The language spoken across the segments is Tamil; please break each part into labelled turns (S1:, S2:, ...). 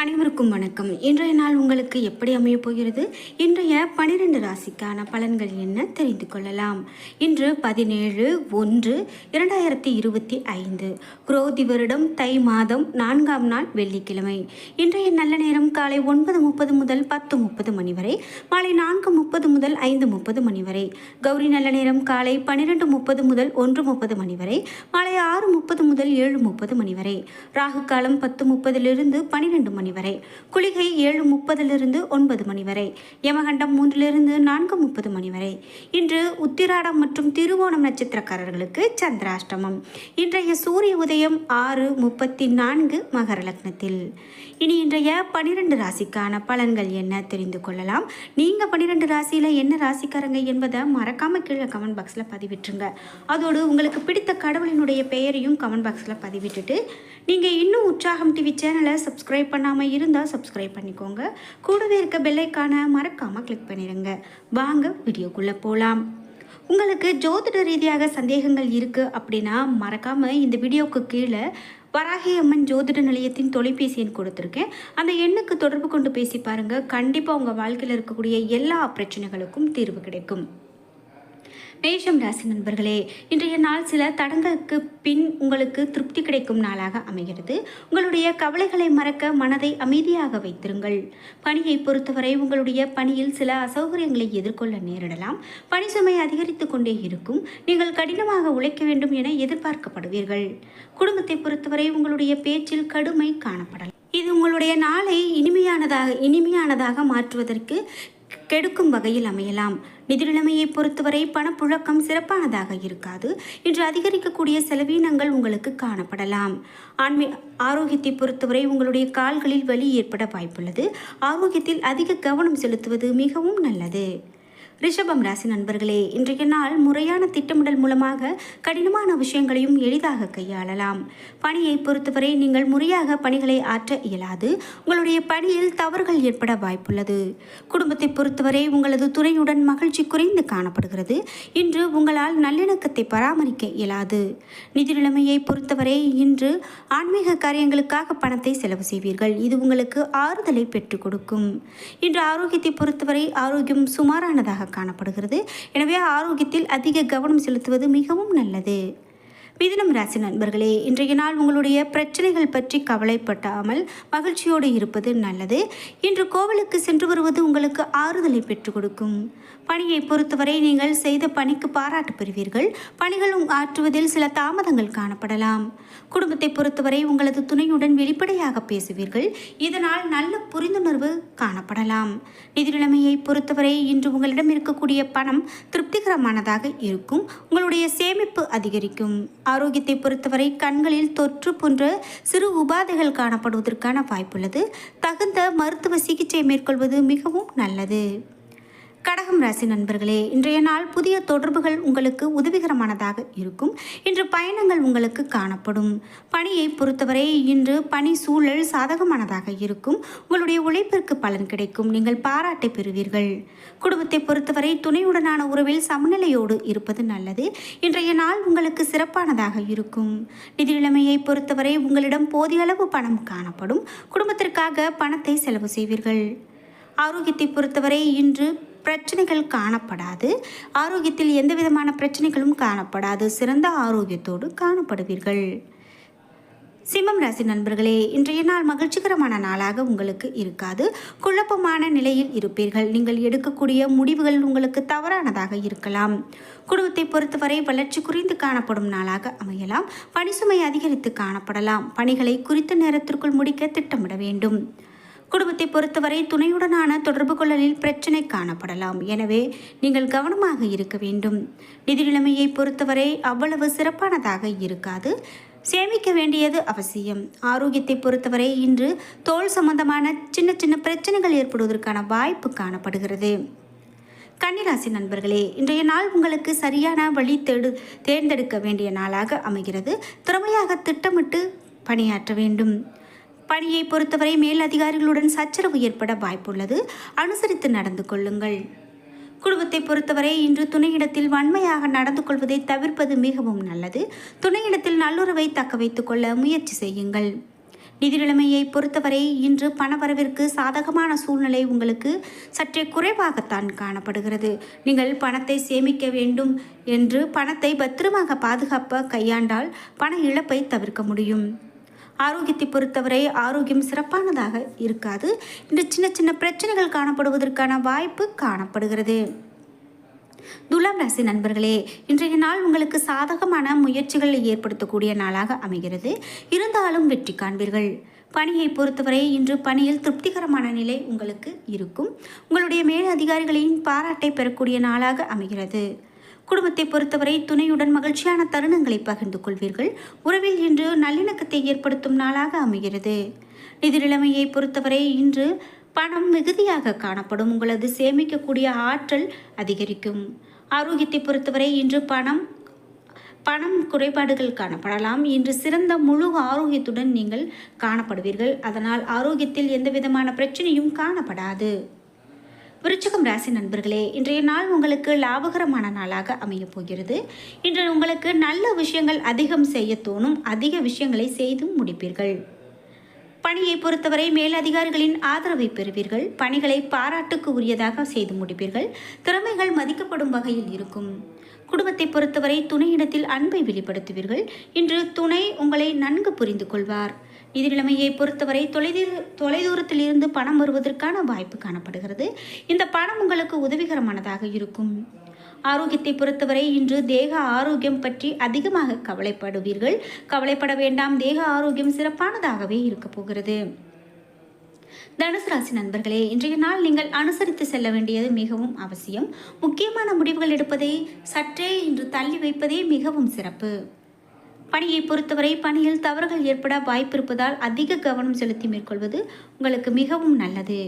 S1: அனைவருக்கும் வணக்கம். இன்றைய நாள் உங்களுக்கு எப்படி அமையப் போகிறது? இன்றைய பனிரெண்டு ராசிக்கான பலன்கள் என்ன தெரிந்து கொள்ளலாம். இன்று பதினேழு ஒன்று இரண்டாயிரத்தி இருபத்தி ஐந்து. குரோதி வருடம் தை மாதம் நான்காம் நாள் வெள்ளிக்கிழமை. இன்றைய நல்ல நேரம் காலை ஒன்பது முப்பது முதல் பத்து முப்பது மணி வரை மாலை நான்கு முப்பது முதல் ஐந்து முப்பது மணி வரை. கௌரி நல்ல நேரம் காலை பன்னிரெண்டு முப்பது முதல் ஒன்று முப்பது மணி வரை மாலை ஆறு முப்பது முதல் ஏழு முப்பது மணி வரை. ராகு காலம் பத்து முப்பதிலிருந்து பன்னிரெண்டு மணி வரை. குளிகை ஏழு முப்பதிலிருந்து ஒன்பது மணி வரை. யமகண்டம் மூன்றிலிருந்து நான்கு முப்பது மணி வரை. இன்று உத்திராடம் மற்றும் திருவோணம் நட்சத்திரக்காரர்களுக்கு சந்திராஷ்டமம். இன்றைய சூரிய உதயம் ஆறு முப்பத்தி நான்கு மகர லக்னத்தில். இனி இன்றைய பனிரெண்டு ராசிக்கான பலன்கள் என்ன தெரிந்து கொள்ளலாம்? நீங்கள் பன்னிரெண்டு ராசியில் என்ன ராசிக்காரங்க என்பதை மறக்காம கீழே கமெண்ட் பாக்ஸில் பதிவிட்டுருங்க. அதோடு உங்களுக்கு பிடித்த கடவுளினுடைய பெயரையும் கமெண்ட் பாக்ஸில் பதிவிட்டுட்டு நீங்கள் இன்னும் உற்சாகம் டிவி சேனலை சப்ஸ்கிரைப் பண்ணாமல் இருந்தால் சப்ஸ்கிரைப் பண்ணிக்கோங்க. கூடவே இருக்க பெல்லைக்கான மறக்காமல் கிளிக் பண்ணிடுங்க வாங்க வீடியோக்குள்ளே போகலாம் உங்களுக்கு ஜோதிட ரீதியாக சந்தேகங்கள் இருக்குது அப்படின்னா மறக்காமல் இந்த வீடியோவுக்கு கீழே வராகி அம்மன் ஜோதிட நிலையத்தின் தொலைபேசி எண் கொடுத்துருக்கேன். அந்த எண்ணுக்கு தொடர்பு கொண்டு பேசி பாருங்கள் கண்டிப்பாக உங்கள் வாழ்க்கையில் இருக்கக்கூடிய எல்லா பிரச்சனைகளுக்கும் தீர்வு கிடைக்கும். மேஷம் ராசி நண்பர்களே இன்றைய நாள் சில தடங்களுக்கு பின் உங்களுக்கு திருப்தி கிடைக்கும் நாளாக அமைகிறது. உங்களுடைய கவலைகளை மறக்க மனதை அமைதியாக வைத்திருங்கள். பணியை பொறுத்தவரை உங்களுடைய பணியில் சில அசௌகரியங்களை எதிர்கொள்ள நேரிடலாம். பணி சுமை அதிகரித்து கொண்டே இருக்கும். நீங்கள் கடினமாக உழைக்க வேண்டும் என எதிர்பார்க்கப்படுவீர்கள். குடும்பத்தை பொறுத்தவரை உங்களுடைய பேச்சில் கடுமை காணப்படலாம். இது உங்களுடைய நாளை இனிமையானதாக இனிமையானதாக மாற்றுவதற்கு கெடுக்கும் வகையில் அமையலாம். நிதிநிலைமையை பொறுத்தவரை பணப்புழக்கம் சிறப்பானதாக இருக்காது இன்று அதிகரிக்கக்கூடிய செலவீனங்கள் உங்களுக்கு காணப்படலாம். ஆன்மீ ஆரோக்கியத்தை பொறுத்தவரை உங்களுடைய கால்களில் வலி ஏற்பட வாய்ப்புள்ளது. ஆரோக்கியத்தில் அதிக கவனம் செலுத்துவது மிகவும் நல்லது. ரிஷபம் ராசி நண்பர்களே இன்றைய நாள் முறையான திட்டமிடல் மூலமாக கடினமான விஷயங்களையும் எளிதாக கையாளலாம். பணியை பொறுத்தவரை நீங்கள் முறையாக பணிகளை ஆற்ற இயலாது. உங்களுடைய பணியில் தவறுகள் ஏற்பட வாய்ப்புள்ளது. குடும்பத்தை பொறுத்தவரை உங்களது துறையுடன் மகிழ்ச்சி குறைந்து காணப்படுகிறது. இன்று உங்களால் நல்லிணக்கத்தை பராமரிக்க இயலாது. நிதி நிலைமையை பொறுத்தவரை இன்று ஆன்மீக காரியங்களுக்காக பணத்தை செலவு செய்வீர்கள். இது உங்களுக்கு ஆறுதலை பெற்றுக் கொடுக்கும். இன்று ஆரோக்கியத்தை பொறுத்தவரை ஆரோக்கியம் சுமாரானதாக காணப்படுகிறது. எனவே ஆரோக்கியத்தில் அதிக கவனம் செலுத்துவது மிகவும் நல்லது. மிதுனம் ராசி நண்பர்களே இன்றைய நாள் உங்களுடைய பிரச்சனைகள் பற்றி கவலைப்படாமல் மகிழ்ச்சியோடு இருப்பது நல்லது. இன்று கோவிலுக்கு சென்று வருவது உங்களுக்கு ஆறுதலை பெற்றுக் கொடுக்கும். பணியை பொறுத்தவரை நீங்கள் செய்த பணிக்கு பாராட்டு பெறுவீர்கள். பணிகள் ஆற்றுவதில் சில தாமதங்கள் காணப்படலாம். குடும்பத்தை பொறுத்தவரை உங்களது துணையுடன் வெளிப்படையாக பேசுவீர்கள். இதனால் நல்ல புரிந்துணர்வு காணப்படலாம். நிதி நிலைமையை பொறுத்தவரை இன்று உங்களிடம் இருக்கக்கூடிய பணம் திருப்திகரமானதாக இருக்கும். உங்களுடைய சேமிப்பு அதிகரிக்கும். ஆரோக்கியத்தை பொறுத்தவரை கண்களில் தொற்று போன்ற சிறு உபாதைகள் காணப்படுவதற்கான வாய்ப்புள்ளது. தகுந்த மருத்துவ சிகிச்சை மேற்கொள்வது மிகவும் நல்லது. கடகம் ராசி நண்பர்களே இன்றைய நாள் புதிய தொடர்புகள் உங்களுக்கு உதவிகரமானதாக இருக்கும். இன்று பயணங்கள் உங்களுக்கு காணப்படும். பணியை பொறுத்தவரை இன்று பணி சூழல் சாதகமானதாக இருக்கும். உங்களுடைய உழைப்பிற்கு பலன் கிடைக்கும். நீங்கள் பாராட்டை பெறுவீர்கள். குடும்பத்தை பொறுத்தவரை துணையுடனான உறவில் சமநிலையோடு இருப்பது நல்லது. இன்றைய நாள் உங்களுக்கு சிறப்பானதாக இருக்கும். நிதி நிலைமையை பொறுத்தவரை உங்களிடம் போதிய அளவு பணம் காணப்படும். குடும்பத்திற்காக பணத்தை செலவு செய்வீர்கள். ஆரோக்கியத்தை பொறுத்தவரை இன்று பிரச்சனைகள் காணப்படாது. ஆரோக்கியத்தில் எந்த விதமான பிரச்சனைகளும் காணப்படாது. சிறந்த ஆரோக்கியத்தோடு காணப்படுவீர்கள். சிம்மம் ராசி நண்பர்களே இன்றைய நாள் மகிழ்ச்சிகரமான நாளாக உங்களுக்கு இருக்காது. குழப்பமான நிலையில் இருப்பீர்கள். நீங்கள் எடுக்கக்கூடிய முடிவுகள் உங்களுக்கு தவறானதாக இருக்கலாம். குடும்பத்தை பொறுத்தவரை வளர்ச்சி குறைந்து காணப்படும் நாளாக அமையலாம். பணிசுமை அதிகரித்து காணப்படலாம். பணிகளை குறித்த நேரத்திற்குள் முடிக்க திட்டமிட வேண்டும். குடும்பத்தை பொறுத்தவரை துணையுடனான தொடர்பு கொள்ளலில் பிரச்சனை காணப்படலாம். எனவே நீங்கள் கவனமாக இருக்க வேண்டும். நிதி நிலைமையை பொறுத்தவரை அவ்வளவு சிறப்பானதாக இருக்காது. சேமிக்க வேண்டியது அவசியம். ஆரோக்கியத்தை பொறுத்தவரை இன்று தோல் சம்பந்தமான சின்ன சின்ன பிரச்சனைகள் ஏற்படுவதற்கான வாய்ப்பு காணப்படுகிறது. கன்னிராசி நண்பர்களே இன்றைய நாள் உங்களுக்கு சரியான வழி தேடு தேர்ந்தெடுக்க வேண்டிய நாளாக அமைகிறது. திறமையாக திட்டமிட்டு பணியாற்ற வேண்டும். பணியை பொறுத்தவரை மேல் அதிகாரிகளுடன் சச்சரவு ஏற்பட வாய்ப்புள்ளது. அனுசரித்து நடந்து கொள்ளுங்கள். குடும்பத்தை பொறுத்தவரை இன்று துணையிடத்தில் வன்மையாக நடந்து கொள்வதை தவிர்ப்பது மிகவும் நல்லது. துணையிடத்தில் நல்லுறவை தக்க வைத்துக் கொள்ள முயற்சி செய்யுங்கள். நிதி நிலைமையை பொறுத்தவரை இன்று பணவரவிற்கு சாதகமான சூழ்நிலை உங்களுக்கு சற்றே குறைவாகத்தான் காணப்படுகிறது. நீங்கள் பணத்தை சேமிக்க வேண்டும் என்று பணத்தை பத்திரமாக பாதுகாப்ப கையாண்டால் பண இழப்பை தவிர்க்க முடியும். ஆரோக்கியத்தை பொறுத்தவரை ஆரோக்கியம் சிறப்பானதாக இருக்காது. இந்த சின்ன சின்ன பிரச்சனைகள் காணப்படுவதற்கான வாய்ப்பு காணப்படுகிறது. துலாம் ராசி நண்பர்களே இன்றைய நாள் உங்களுக்கு சாதகமான முயற்சிகளை ஏற்படுத்தக்கூடிய நாளாக அமைகிறது. இருந்தாலும் வெற்றி காண்பீர்கள். பணியை பொறுத்தவரை இன்று பணியில் திருப்திகரமான நிலை உங்களுக்கு இருக்கும். உங்களுடைய மேல் அதிகாரிகளின் பாராட்டை பெறக்கூடிய நாளாக அமைகிறது. குடும்பத்தை பொறுத்தவரை துணையுடன் மகிழ்ச்சியான தருணங்களை பகிர்ந்து கொள்வீர்கள். உறவில் இன்று நல்லிணக்கத்தை ஏற்படுத்தும் நாளாக அமைகிறது. நிதி நிலைமையை பொறுத்தவரை இன்று பணம் மிகுதியாக காணப்படும். உங்களது சேமிக்கக்கூடிய ஆற்றல் அதிகரிக்கும். ஆரோக்கியத்தை பொறுத்தவரை இன்று பணம் பணம் குறைபாடுகள் காணப்படலாம். இன்று சிறந்த முழு ஆரோக்கியத்துடன் நீங்கள் காணப்படுவீர்கள். அதனால் ஆரோக்கியத்தில் எந்த விதமான பிரச்சனையும் காணப்படாது. விருச்சகம் ராசி நண்பர்களே இன்றைய நாள் உங்களுக்கு லாபகரமான நாளாக அமையப் போகிறது. இன்று உங்களுக்கு நல்ல விஷயங்கள் அதிகம் செய்ய தோணும் அதிக விஷயங்களை செய்தும் முடிப்பீர்கள். பணியை பொறுத்தவரை மேலதிகாரிகளின் ஆதரவை பெறுவீர்கள். பணிகளை பாராட்டுக்கு உரியதாக செய்து முடிப்பீர்கள். திறமைகள் மதிக்கப்படும் வகையில் இருக்கும். குடும்பத்தை பொறுத்தவரை துணையிடத்தில் அன்பை வெளிப்படுத்துவீர்கள். இன்று துணை உங்களை நன்கு புரிந்து கொள்வார். நிதி நிலைமையை பொறுத்தவரை தொலைதூர தொலைதூரத்தில் இருந்து பணம் வருவதற்கான வாய்ப்பு காணப்படுகிறது. இந்த பணம் உங்களுக்கு உதவிகரமானதாக இருக்கும். ஆரோக்கியத்தை பொறுத்தவரை இன்று தேக ஆரோக்கியம் பற்றி அதிகமாக கவலைப்படுவீர்கள். கவலைப்பட வேண்டாம். தேக ஆரோக்கியம் சிறப்பானதாகவே இருக்கப் போகிறது. தனுசு ராசி நண்பர்களே இன்றைய நாள் நீங்கள் அனுசரித்து செல்ல வேண்டியது மிகவும் அவசியம். முக்கியமான முடிவுகள் எடுப்பதை சற்றே இன்று தள்ளி வைப்பதே மிகவும் சிறப்பு. பணியை பொறுத்தவரை பணியில் தவறுகள் ஏற்பட வாய்ப்பிருப்பதால் அதிக கவனம் செலுத்தி மேற்கொள்வது உங்களுக்கு மிகவும் நல்லது.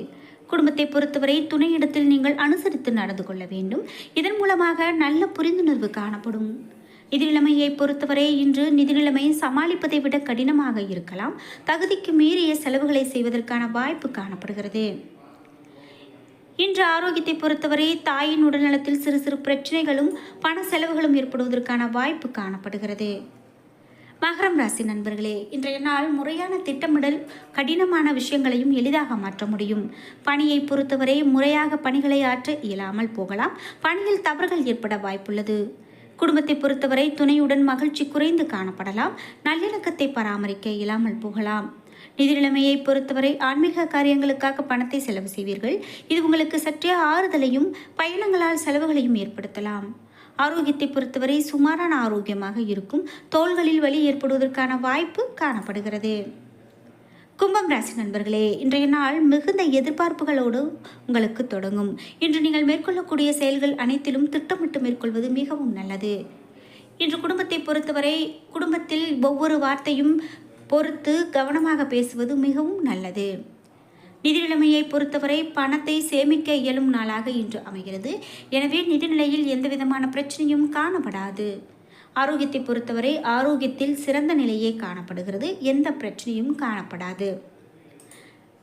S1: குடும்பத்தை பொறுத்தவரை துணையிடத்தில் நீங்கள் அனுசரித்து நடந்து கொள்ள வேண்டும். இதன் மூலமாக நல்ல புரிந்துணர்வு காணப்படும். நிதிநிலைமையை பொறுத்தவரை இன்று நிதிநிலைமையை சமாளிப்பதை விட கடினமாக இருக்கலாம். தகுதிக்கு மீறிய செலவுகளை செய்வதற்கான வாய்ப்பு காணப்படுகிறது. இன்று ஆரோக்கியத்தை பொறுத்தவரை தாயின் உடல்நலத்தில் சிறு சிறு பிரச்சனைகளும் பண செலவுகளும் ஏற்படுவதற்கான வாய்ப்பு காணப்படுகிறது. மகரம் ராசி நண்பர்களே இன்றைய நாள் முறையான திட்டமிடல் கடினமான விஷயங்களையும் எளிதாக மாற்ற முடியும். பணியை பொறுத்தவரை முறையாக பணிகளை ஆற்ற இயலாமல் போகலாம். பணியில் தவறுகள் ஏற்பட வாய்ப்புள்ளது. குடும்பத்தை பொறுத்தவரை துணையுடன் மகிழ்ச்சி குறைந்து காணப்படலாம். நல்லிணக்கத்தை பராமரிக்க இயலாமல் போகலாம். நிதி நிலைமையை பொறுத்தவரை ஆன்மீக காரியங்களுக்காக பணத்தை செலவு செய்வீர்கள். இது உங்களுக்கு சற்றே ஆறுதலையும் பயணங்களால் செலவுகளையும் ஏற்படுத்தலாம். ஆரோக்கியத்தை பொறுத்தவரை சுமாரான ஆரோக்கியமாக இருக்கும். தோள்களில் வலி ஏற்படுவதற்கான வாய்ப்பு காணப்படுகிறது. கும்பம் ராசி நண்பர்களே இன்றைய நாள் மிகுந்த எதிர்பார்ப்புகளோடு உங்களுக்கு தொடங்கும். இன்று நீங்கள் மேற்கொள்ளக்கூடிய செயல்கள் அனைத்திலும் திட்டமிட்டு மேற்கொள்வது மிகவும் நல்லது. இன்று குடும்பத்தை பொறுத்தவரை குடும்பத்தில் ஒவ்வொரு வார்த்தையும் பொறுத்து கவனமாக பேசுவது மிகவும் நல்லது. நிதி நிலைமையை பொறுத்தவரை பணத்தை சேமிக்க இயலும் நாளாக இன்று அமைகிறது. எனவே நிதிநிலையில் எந்த விதமான பிரச்சனையும் காணப்படாது. ஆரோக்கியத்தை பொறுத்தவரை ஆரோக்கியத்தில் சிறந்த நிலையே காணப்படுகிறது. எந்த பிரச்சனையும் காணப்படாது.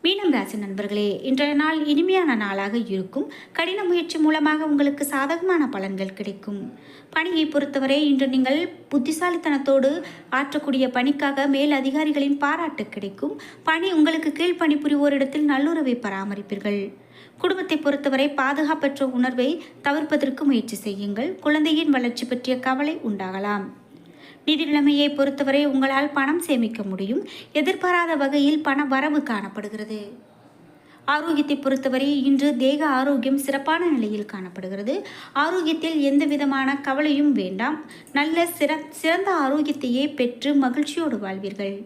S1: மீனம் ராசி நண்பர்களே இன்றைய நாள் இனிமையான நாளாக இருக்கும். கடின முயற்சி மூலமாக உங்களுக்கு சாதகமான பலன்கள் கிடைக்கும். பணியை பொறுத்தவரை இன்று நீங்கள் புத்திசாலித்தனத்தோடு ஆற்றக்கூடிய பணிக்காக மேல் அதிகாரிகளின் பாராட்டு கிடைக்கும். பணி உங்களுக்கு கீழ் பணிபுரிவோரிடத்தில் நல்லுறவை பராமரிப்பீர்கள். குடும்பத்தை பொறுத்தவரை பாதுகாப்பற்ற உணர்வை தவிர்ப்பதற்கு முயற்சி செய்யுங்கள். குழந்தையின் வளர்ச்சி பற்றிய கவலை உண்டாகலாம். நிதி நிலைமையை பொறுத்தவரை உங்களால் பணம் சேமிக்க முடியும். எதிர்பாராத வகையில் பண வரவு காணப்படுகிறது. ஆரோக்கியத்தை பொறுத்தவரை இன்று தேக ஆரோக்கியம் சிறப்பான நிலையில் காணப்படுகிறது. ஆரோக்கியத்தில் எந்த விதமான கவலையும் வேண்டாம். நல்ல சிற சிறந்த ஆரோக்கியத்தையே பெற்று மகிழ்ச்சியோடு வாழ்வீர்கள்.